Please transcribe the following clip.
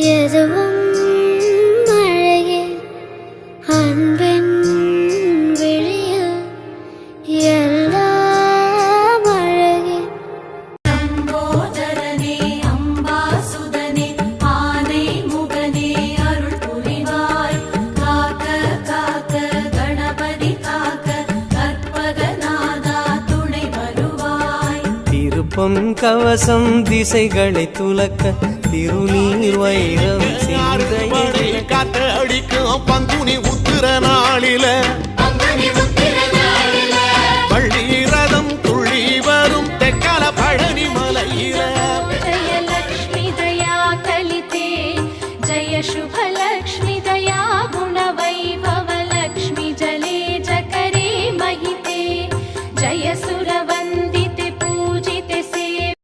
எதுவும் அழகே. அன்பென் பொன் கவசம் திசைகளை துலக்க திருநீர் வைரம் காத்து அடிக்கும் பங்குனி உத்திர நாளில. பள்ளிரதம் துள்ளி வரும் தெக்கல பழனி மலையில.